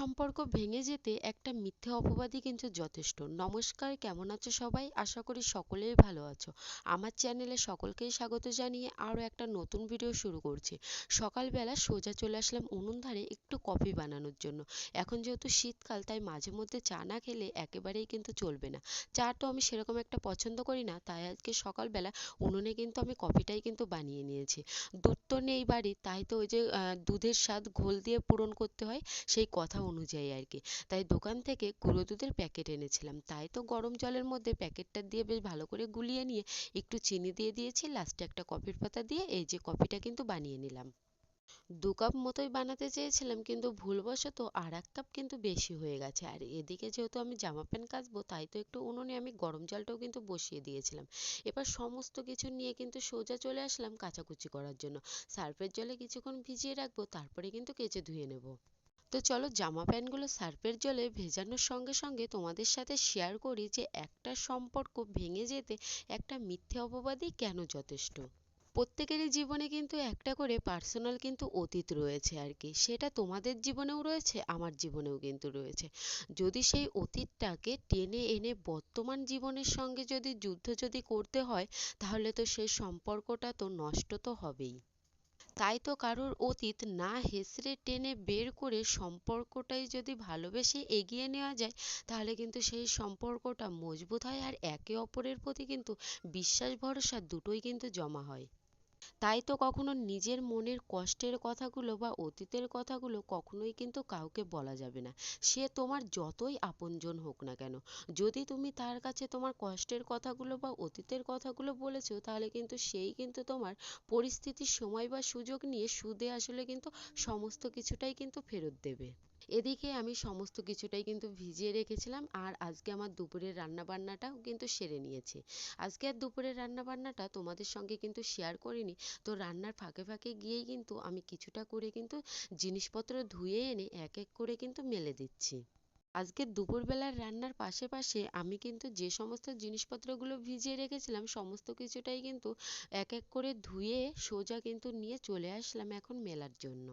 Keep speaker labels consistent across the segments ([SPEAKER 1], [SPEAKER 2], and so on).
[SPEAKER 1] সম্পর্ক ভেঙে যেতে একটা মিথ্যে অপবাদই কিন্তু যথেষ্ট। নমস্কার, কেমন আছো সবাই? আশা করি সকলেই ভালো আছো। আমার চ্যানেলে সকলকেই স্বাগত জানিয়ে আরও একটা নতুন ভিডিও শুরু করছি। সকালবেলা সোজা চলে আসলাম উনুন ধারে একটু কফি বানানোর জন্য। এখন যেহেতু শীতকাল, তাই মাঝে মধ্যে চা না খেলে একেবারেই কিন্তু চলবে না। চা তো আমি সেরকম একটা পছন্দ করি না, তাই আজকে সকালবেলা উনুনে কিন্তু আমি কফিটাই কিন্তু বানিয়ে নিয়েছি। দুধ তো নেই বাড়ি তাই তো ওই যে দুধের স্বাদ ঘোল দিয়ে পূরণ করতে হয়, সেই কথা অনুযায়ী আর কি তাই দোকান থেকে গুঁড়ো দুধের প্যাকেট এনেছিলাম। তাই তো গরম জলের মধ্যে প্যাকেটটা দিয়ে বেশ ভালো করে গুলিয়ে নিয়ে একটু চিনি দিয়ে দিয়েছি, লাস্টে একটা কফির পাতা দিয়ে এই যে কফিটা কিন্তু বানিয়ে নিলাম। দু কাপ মতোই বানাতে চেয়েছিলাম, কিন্তু ভুলবশত আর এক কাপ কিন্তু বেশি হয়ে গেছে। আর এদিকে যেহেতু আমি জামা প্যান্ট কাচবো, তাই তো একটু উনুনে আমি গরম জলটাও কিন্তু বসিয়ে দিয়েছিলাম। এবার সমস্ত কিছু নিয়ে কিন্তু সোজা চলে আসলাম কাচাকুচি করার জন্য। সার্ফের জলে কিছুক্ষণ ভিজিয়ে রাখব, তারপরে কিন্তু কেচে ধুয়ে নেব। তো চলো জামা প্যান্টগুলো সার্ফের জলে ভেজানোর সঙ্গে সঙ্গে তোমাদের সাথে শেয়ার করি যে একটা সম্পর্ক ভেঙে যেতে একটা মিথ্যে অপবাদই কেন যথেষ্ট? প্রত্যেকেরই জীবনে কিন্তু একটা করে পার্সোনাল কিন্তু অতীত রয়েছে আর কি। সেটা তোমাদের জীবনেও রয়েছে, আমার জীবনেও কিন্তু রয়েছে। যদি সেই অতীতটাকে টেনে এনে বর্তমান জীবনের সঙ্গে যদি যুদ্ধ যদি করতে হয়, তাহলে তো সেই সম্পর্কটা তো নষ্ট তো হবেই। তাই তো কারোর অতীত না হেসড়ে টেনে বের করে সম্পর্কটাই যদি ভালোবেসে এগিয়ে নেওয়া যায়, তাহলে কিন্তু সেই সম্পর্কটা মজবুত হয় আর একে অপরের প্রতি কিন্তু বিশ্বাস ভরসা দুটোই কিন্তু জমা হয়। তাই তো কখনো নিজের মনের কষ্টের কথাগুলো বা অতীতের কথাগুলো কখনোই কিন্তু কাউকে বলা যাবে না। সে তোমার যতই আপনজন হোক না কেন, যদি তুমি তার কাছে তোমার কষ্টের কথাগুলো বা অতীতের কথাগুলো বলেছ, তাহলে কিন্তু সেই কিন্তু তোমার পরিস্থিতির সময় বা সুযোগ নিয়ে সুদে আসলে কিন্তু সমস্ত কিছুটাই কিন্তু ফেরত দেবে। এদিকে আমি সমস্ত কিছুটাই কিন্তু ভিজিয়ে রেখেছিলাম আর আজকে আমার দুপুরের রান্না বান্নাটাও কিন্তু সেরে নিয়েছি। আজকে আর দুপুরের রান্না বান্নাটা তোমাদের সঙ্গে কিন্তু শেয়ার করিনি, তো রান্নার ফাঁকে ফাঁকে গিয়েই কিন্তু আমি কিছুটা করে কিন্তু জিনিসপত্র ধুয়ে এনে এক এক করে কিন্তু মেলে দিচ্ছি। আজকে দুপুরবেলার রান্নার পাশে পাশে আমি কিন্তু যে সমস্ত জিনিসপত্রগুলো ভিজিয়ে রেখেছিলাম, সমস্ত কিছুটাই কিন্তু এক এক করে ধুয়ে সোজা কিন্তু নিয়ে চলে আসলাম এখন মেলার জন্য।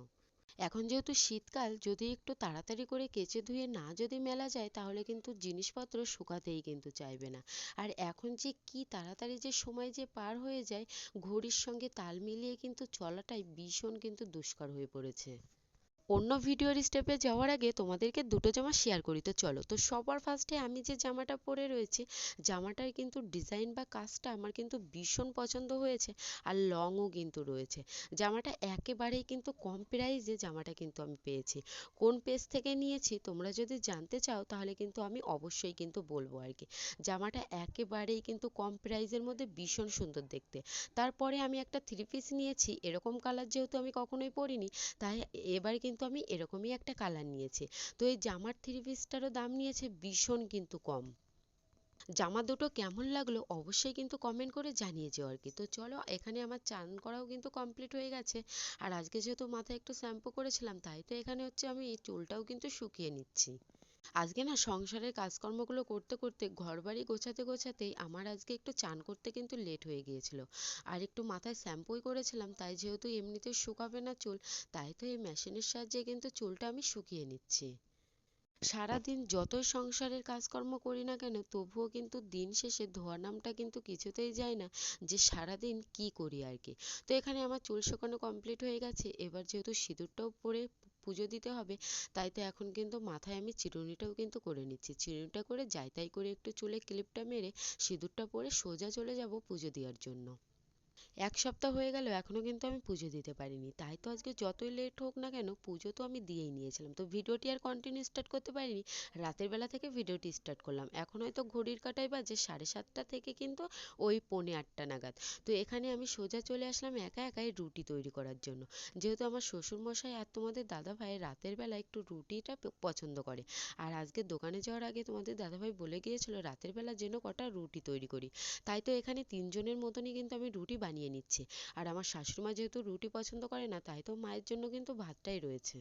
[SPEAKER 1] এখন যেহেতু শীতকাল, যদি একটু তাড়াতাড়ি করে কেচে ধুয়ে না যদি মেলা যায়, তাহলে কিন্তু জিনিসপত্র শুকাতেই কিন্তু চাইবে না। আর এখন যে কি তাড়াতাড়ি যে সময় যে পার হয়ে যায়, ঘড়ির সঙ্গে তাল মিলিয়ে কিন্তু চলাটাই ভীষণ কিন্তু দুষ্কর হয়ে পড়েছে। অন্য ভিডিওর স্টেপে যাওয়ার আগে তোমাদেরকে দুটো জামা শেয়ার করি। তো চলো, তো সবার ফার্স্টে আমি যে জামাটা পরে রয়েছি, জামাটার কিন্তু ডিজাইন বা কাজটা আমার কিন্তু ভীষণ পছন্দ হয়েছে আর লংও কিন্তু রয়েছে। জামাটা একেবারেই কিন্তু কম প্রাইসে জামাটা কিন্তু আমি পেয়েছি। কোন পেজ থেকে নিয়েছি তোমরা যদি জানতে চাও, তাহলে কিন্তু আমি অবশ্যই কিন্তু বলব আর কি। জামাটা একেবারেই কিন্তু কম প্রাইসের মধ্যে ভীষণ সুন্দর দেখতে। তারপরে আমি একটা থ্রি পিস নিয়েছি, এরকম কালার যেহেতু আমি কখনোই পরিনি, তাই এবার কিন্তু কিন্তু আমি এরকমই একটা কালার নিয়েছি। তো এই জামার থ্রি পিসটারও দাম নিয়েছে ভীষণ কিন্তু কম। জামা দুটো কেমন লাগল অবশ্যই কিন্তু কমেন্ট করে জানিয়ে যেও আর কি। তো চলো, এখানে আমার চান করাও কিন্তু কমপ্লিট হয়ে গেছে। আর আজকে যেহেতু মাথায় একটু শ্যাম্পু করেছিলাম, তাই তো এখানে হচ্ছে আমি এই চুলটাও কিন্তু শুকিয়ে নিচ্ছি। আজকে না সংসারের কাজকর্মগুলো করতে করতে ঘর বাড়ি গোছাতে, গোছাতেই আমার আজকে একটু চান করতে কিন্তু লেট হয়ে গিয়েছিল। আর একটু মাথায় শ্যাম্পুই করেছিলাম, তাই যেহেতু এমনিতে শুকাবে না চুল, তাই তো এই মেশিনের সাহায্যে কিন্তু চুলটা আমি শুকিয়ে নিচ্ছি। সারাদিন যতই সংসারের কাজকর্ম করি না কেন, তবুও কিন্তু দিন শেষে ধোয়া নামটা কিন্তু কিছুতেই যায় না, যে সারাদিন কি করি আর কি। তো এখানে আমার চুল শুকানো কমপ্লিট হয়ে গেছে, এবার যেহেতু সিঁদুরটাও পরে পুজো দিতে হবে। তাই তো এখন কিন্তু মাথায় আমি চিরুনিটাও কিন্তু করে নিচ্ছি। চিরুনিটা করে যাই, তাই করে একটু চুলে ক্লিপটা মেরে সিঁদুরটা পরে সোজা চলে যাব পুজো দেওয়ার জন্য। এক সপ্তাহ হয়ে গেল এখনও কিন্তু আমি পুজো দিতে পারিনি। তাই তো আজকে যতই লেট হোক না কেন, পুজো তো আমি দিয়েই নিয়েছিলাম। তো ভিডিওটি আর কন্টিনিউ স্টার্ট করতে পারিনি, রাতের বেলা থেকে ভিডিওটি স্টার্ট করলাম। এখন হয়তো ঘড়ির কাঁটায় বাজে সাড়ে সাতটা থেকে কিন্তু ওই পৌনে আটটা নাগাদ। তো এখানে আমি সোজা চলে আসলাম একা একাই রুটি তৈরি করার জন্য। যেহেতু আমার শ্বশুরমশাই আর তোমাদের দাদাভাই রাতের বেলা একটু রুটিটা পছন্দ করে। আর আজকে দোকানে যাওয়ার আগে তোমাদের দাদাভাই বলে গিয়েছিল, রাতের বেলা যেন কটা রুটি তৈরি করি। তাই তো এখানে তিনজনের মতনই কিন্তু আমি রুটি বানিয়ে নিচ্ছি। আর আমার শাশুড়ি মা যেহেতু রুটি পছন্দ করে না, তাই তো মায়ের জন্য কিন্তু ভাতটাই রয়েছে।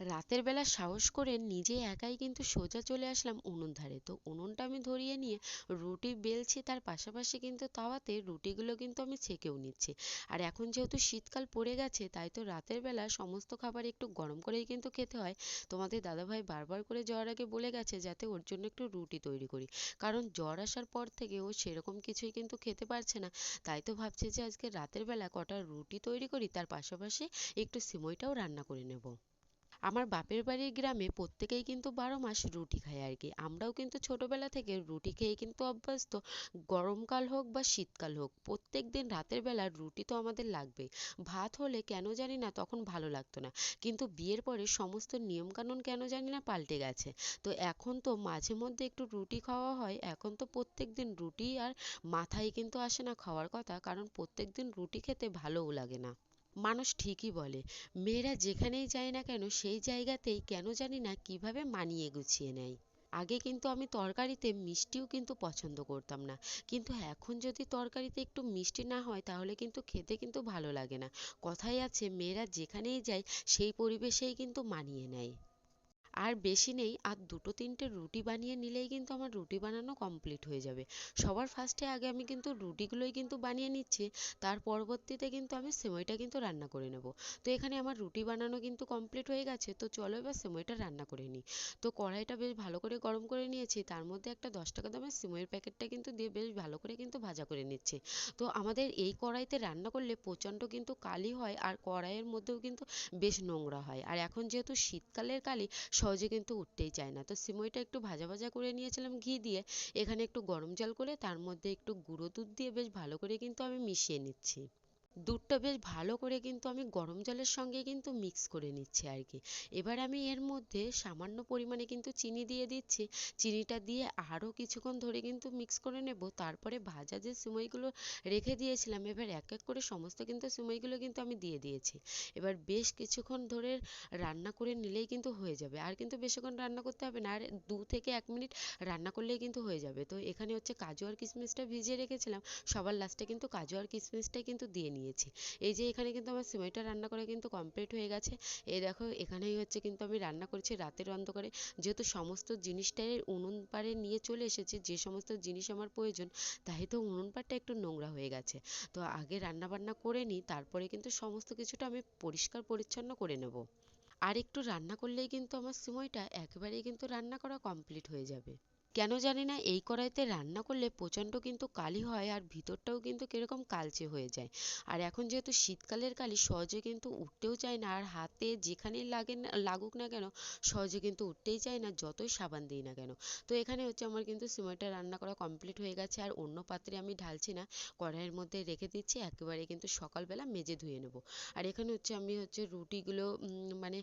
[SPEAKER 1] রাতের বেলা সাহস করে নিজে একাই কিন্তু সোজা চলে আসলাম উনুন ধারে। তো উনুনটা আমি ধরিয়ে নিয়ে রুটি বেলছি, তার পাশাপাশি কিন্তু তাওয়াতে রুটিগুলো কিন্তু আমি ছেঁকেও নিচ্ছি। আর এখন যেহেতু শীতকাল পড়ে গেছে, তাই তো রাতের বেলা সমস্ত খাবার একটু গরম করেই কিন্তু খেতে হয়। তোমাদের দাদাভাই বারবার করে যাওয়ার আগে বলে গেছে যাতে ওর জন্য একটু রুটি তৈরি করি। কারণ জ্বর আসার পর থেকে ও সেরকম কিছুই কিন্তু খেতে পারছে না। তাই তো ভাবছে যে আজকে রাতের বেলা কটা রুটি তৈরি করি, তার পাশাপাশি একটু সিমইটাও রান্না করে নেব। আমার বাপের বাড়ির গ্রামে প্রত্যেকেই কিন্তু বারো মাস রুটি খায় আর কি। আমরাও কিন্তু ছোটবেলা থেকে রুটি খেয়ে কিন্তু অভ্যস্ত। গরমকাল হোক বা শীতকাল হোক, প্রত্যেক দিন রাতের বেলা রুটি তো আমাদের লাগবেই। ভাত হলে কেন জানি না তখন ভালো লাগতো না। কিন্তু বিয়ের পরে সমস্ত নিয়মকানুন কেন জানি না পাল্টে গেছে। তো এখন তো মাঝে মধ্যে একটু রুটি খাওয়া হয়। এখন তো প্রত্যেক দিন রুটি আর মাথায় কিন্তু আসে না খাওয়ার কথা। কারণ প্রত্যেক দিন রুটি খেতে ভালোও লাগে না। মানুষ ঠিকই বলে। মেয়েরা যেখানেই যায় না কেন, সেই জায়গাতেই কেন জানি না কীভাবে মানিয়ে গুছিয়ে নেয়। আগে কিন্তু আমি তরকারিতে মিষ্টিও কিন্তু পছন্দ করতাম না। কিন্তু এখন যদি তরকারিতে একটু মিষ্টি না হয়, তাহলে কিন্তু খেতে কিন্তু ভালো লাগে না। কথায় আছে, মেয়েরা যেখানেই যায়, সেই পরিবেশেই কিন্তু মানিয়ে নেয়। আর বেশি নেই, আর দুটো তিনটে রুটি বানিয়ে নিলেই কিন্তু আমার রুটি বানানো কমপ্লিট হয়ে যাবে। সবার ফার্স্টে আগে আমি কিন্তু রুটিগুলোই কিন্তু বানিয়ে নিচ্ছি, তার পরবর্তীতে কিন্তু আমি সেমাইটা কিন্তু রান্না করে নেব। তো এখানে আমার রুটি বানানো কিন্তু কমপ্লিট হয়ে গেছে, তো চলো এবার সেমাইটা রান্না করে নিই। তো কড়াইটা বেশ ভালো করে গরম করে নিয়েছি, তার মধ্যে একটা দশ টাকা দামের সিমইয়ের প্যাকেটটা কিন্তু দিয়ে বেশ ভালো করে কিন্তু ভাজা করে নিচ্ছি। তো আমাদের এই কড়াইতে রান্না করলে প্রচণ্ড কিন্তু কালি হয়, আর কড়াইয়ের মধ্যেও কিন্তু বেশ নোংরা হয়। আর এখন যেহেতু শীতকালের কালি সহজে কিন্তু উঠতেই চায় না। তো সিমইটা একটু ভাজা ভাজা করে নিয়েছিলাম ঘি দিয়ে, এখানে একটু গরম জল করে, তার মধ্যে একটু গুঁড়ো দুধ দিয়ে বেশ ভালো করে কিন্তু আমি মিশিয়ে নিচ্ছি। দুধটা বেশ ভালো করে কিন্তু আমি গরম জলের সঙ্গে কিন্তু মিক্স করে নিচ্ছি আর কি এবার আমি এর মধ্যে সামান্য পরিমাণে কিন্তু চিনি দিয়ে দিচ্ছি। চিনিটা দিয়ে আরও কিছুক্ষণ ধরে কিন্তু মিক্স করে নেব। তারপরে ভাজা যে সিমইগুলো রেখে দিয়েছিলাম, এবার এক এক করে সমস্ত কিন্তু সিমইগুলো কিন্তু আমি দিয়ে দিয়েছি। এবার বেশ কিছুক্ষণ ধরে রান্না করে নিলেই কিন্তু হয়ে যাবে। আর কিন্তু বেশিক্ষণ রান্না করতে হবে না। আর দু থেকে এক মিনিট রান্না করলেই কিন্তু হয়ে যাবে। তো এখানে হচ্ছে কাজু আর কিশমিশটা ভিজিয়ে রেখেছিলাম। সবার লাস্টে কিন্তু কাজু আর কিশমিশটাই কিন্তু দিয়ে নিয়েছি। এই যে এখানে কিন্তু আমার সিমইটা রান্না করা কিন্তু কমপ্লিট হয়ে গেছে। এই দেখো, এখানেই হচ্ছে কিন্তু আমি রান্না করছি রাতের অন্ধকারে। যেহেতু সমস্ত জিনিসটাই উনুন পাড়ে নিয়ে চলে এসেছি, যে সমস্ত জিনিস আমার প্রয়োজন, তাই তো উনুন পাড়টা একটু নোংরা হয়ে গেছে। তো আগে রান্না বান্না করে নিই, তারপরে কিন্তু সমস্ত কিছুটা আমি পরিষ্কার পরিচ্ছন্ন করে নেব। আর একটু রান্না করলেই কিন্তু আমার সিমইটা একেবারেই কিন্তু রান্না করা কমপ্লিট হয়ে যাবে। কেন জানি না, এই কড়াইতে রান্না করলে প্রচণ্ড কিন্তু কালি হয় আর ভিতরটাও কিন্তু কীরকম কালচে হয়ে যায়। আর এখন যেহেতু শীতকালের কালি, সহজে কিন্তু উঠতেও চায় না। আর হাতে যেখানেই লাগে না, লাগুক না কেন, সহজে কিন্তু উঠতেই চায় না, যতই সাবান দিই না কেন। তো এখানে হচ্ছে আমার কিন্তু সিমইটা রান্না করা কমপ্লিট হয়ে গেছে। আর অন্য পাত্রে আমি ঢালছি না, কড়াইয়ের মধ্যে রেখে দিচ্ছি, একেবারে কিন্তু সকালবেলা মেজে ধুয়ে নেব। আর এখানে হচ্ছে আমি হচ্ছে রুটিগুলো মানে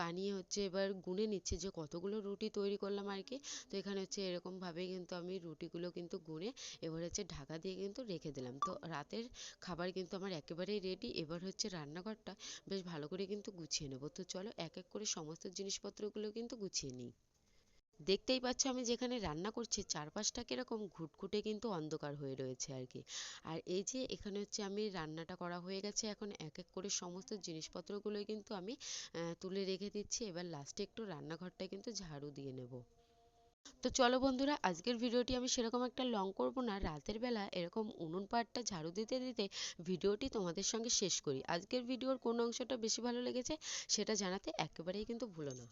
[SPEAKER 1] বানিয়ে হচ্ছে এবার গুনে নিচ্ছি যে কতগুলো রুটি তৈরি করলাম আর কি। তো এখানে হচ্ছে এরকমভাবেই কিন্তু আমি রুটিগুলো কিন্তু গুনে এবার হচ্ছে ঢাকা দিয়ে কিন্তু রেখে দিলাম। তো রাতের খাবার কিন্তু আমার একেবারেই রেডি এবার হচ্ছে রান্নাঘরটা বেশ ভালো করে কিন্তু গুছিয়ে নেব। তো চলো এক এক করে সমস্ত জিনিসপত্রগুলো কিন্তু গুছিয়ে নিই। দেখতেই পাচ্ছ আমি যেখানে রান্না করছি চারপাশটা কীরকম ঘুটঘুটে কিন্তু অন্ধকার হয়ে রয়েছে আর কি। আর এই যে এখানে হচ্ছে আমি রান্নাটা করা হয়ে গেছে, এখন এক এক করে সমস্ত জিনিসপত্রগুলোই কিন্তু আমি তুলে রেখে দিচ্ছি। এবার লাস্টে একটু রান্নাঘরটা কিন্তু ঝাড়ু দিয়ে নেব। তো চলো বন্ধুরা, আজকের ভিডিওটি আমি সেরকম একটা লং করব না। রাতের বেলা এরকম উনুন পাড়টা ঝাড়ু দিতে দিতে ভিডিওটি তোমাদের সঙ্গে শেষ করি। আজকের ভিডিওর কোন অংশটা বেশি ভালো লেগেছে সেটা জানাতে একেবারেই কিন্তু ভুলো না।